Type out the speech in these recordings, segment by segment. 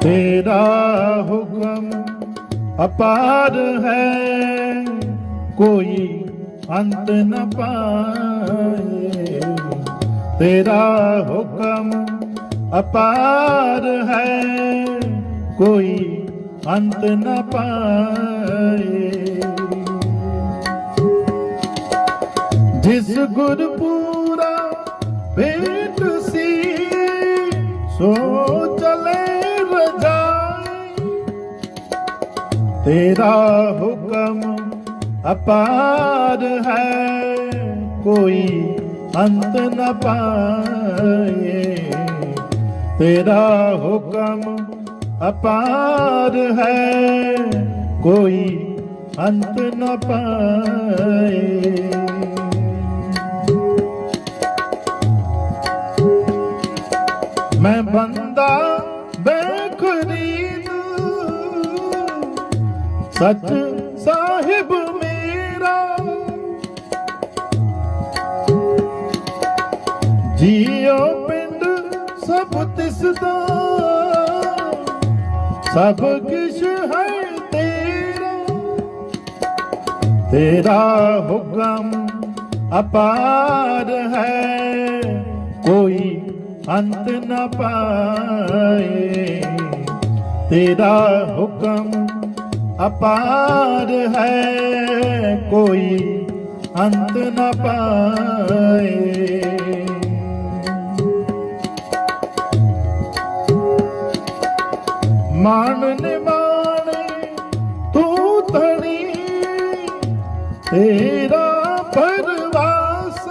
ਤੇਰਾ ਹੁਕਮ ਅਪਾਰ ਹੈ। ਕੋਈ ਅੰਤ ਨ ਪਾਏ। ਤੇਰਾ ਹੁਕਮ ਅਪਾਰ ਹੈ। ਕੋਈ ਅੰਤ ਨ ਪਾਏ। ਜਿਸ ਗੁਰਪੂਰਾ ਭੇਟ ਸੀ, ਸੋ ਚਲੇ ਤੇਰਾ ਹੁਕਮ ਅਪਾਰ ਹੈ, ਕੋਈ ਅੰਤ ਨ ਪਾਏ। ਤੇਰਾ ਹੁਕਮ ਅਪਾਰ ਹੈ, ਕੋਈ ਅੰਤ ਨ ਪਾਏ। ਸਚ ਸਾਹਿਬ ਮੇਰਾ। ਜੀਓ ਪਿੰਡ ਸਭ ਤਿਸ ਦਾ। ਸਭ ਕਿਛ ਹੈ ਤੇਰਾ। ਤੇਰਾ ਹੁਕਮ ਅਪਾਰ ਹੈ। ਕੋਈ ਅੰਤ ਨਾ ਪਾਏ। ਤੇਰਾ ਹੁਕਮ ਅਪਾਰ ਹੈ ਕੋਈ ਅੰਤ ਨਾ ਪਾਏ। ਮਾਨ ਨਿਮਾਣੇ ਤੂੰ ਧਣੀ ਤੇਰਾ ਪਰਵਾਸ।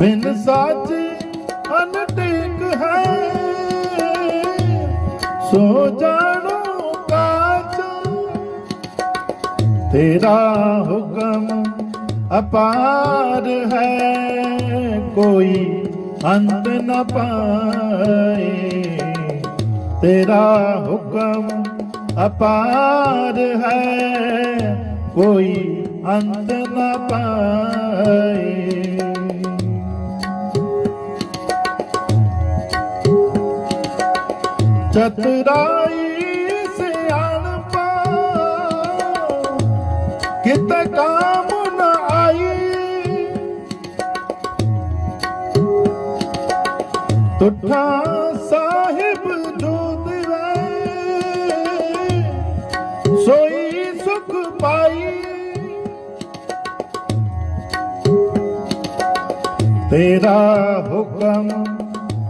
ਬਿਨ ਸਾਜੇ ਅਨਟੇਕ ਹੈ ਸੋ ਜਾਣੂ ਕਾਚ ਤੇਰਾ ਹੁਕਮ ਅਪਾਰ ਹੈ। ਕੋਈ ਅੰਤ ਨ ਪਾਏ, ਤੇਰਾ ਹੁਕਮ ਅਪਾਰ ਹੈ। ਕੋਈ ਅੰਤ ਨਾ ਪਾਏ। ਚਤੁਰਾਈ ਸਿਆਣਪਾ, ਕਿਤ ਕਾਮ ਨਾ ਆਈ। ਤੁਠਾ ਸਾਹਿਬ ਜੋ ਦਿਵੇ ਸੋਈ ਸੁਖ ਪਾਈ। ਤੇਰਾ ਹੁਕਮ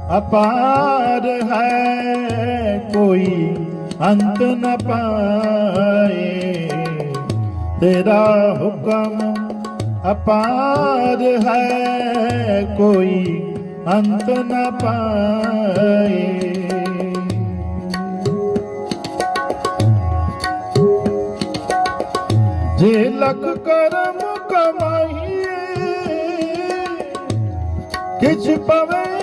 ਅਪਾਰ ਹੈ ਕੋਈ ਅੰਤ ਨ ਪਾਏ ਤੇਰਾ ਹੁਕਮ ਅਪਾਰ ਹੈ ਕੋਈ ਅੰਤ ਨ ਪਾਏ ਜੇ ਲਖ ਕਰਮ ਕਮਾਈਏ ਕਿਛ ਪਵੇ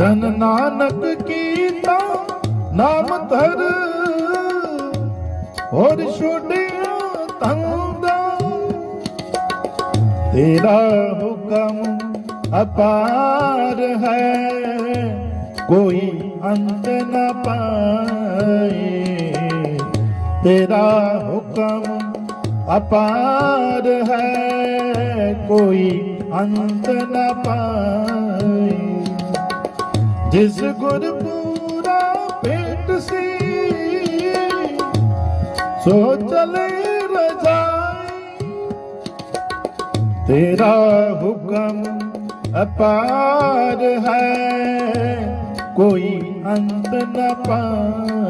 ਜਨ ਨਾਨਕ ਕੀਤਾ ਨਾਮ ਧਰ। ਹੋਰ ਛੋੜਿਆ ਤੰਦਾ। ਤੇਰਾ ਹੁਕਮ ਅਪਾਰ ਹੈ। ਕੋਈ ਅੰਤ ਨਾ ਪਾਏ। ਤੇਰਾ ਹੁਕਮ ਅਪਾਰ ਹੈ। ਕੋਈ ਅੰਤ ਨ ਪਾਏ ਜਿਸ ਗੁਰ ਪੂਰਾ ਪੇਟ ਸੀ, ਸੋ ਚਲੇ ਰਜਾਈ। ਤੇਰਾ ਹੁਕਮ ਅਪਾਰ ਹੈ, ਕੋਈ ਅੰਤ ਨਾ ਪਾਏ।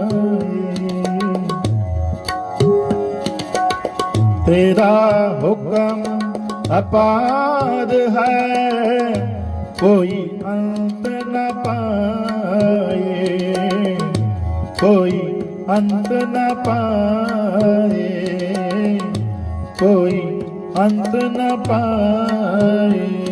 ਤੇਰਾ ਹੁਕਮ ਅਪਾਰ ਹੈ ਕੋਈ ਅੰਤ ਨ ਪਾਏ ਕੋਈ ਅੰਤ ਨ ਪਾਏ ਕੋਈ ਅੰਤ ਨ ਪਾਏ।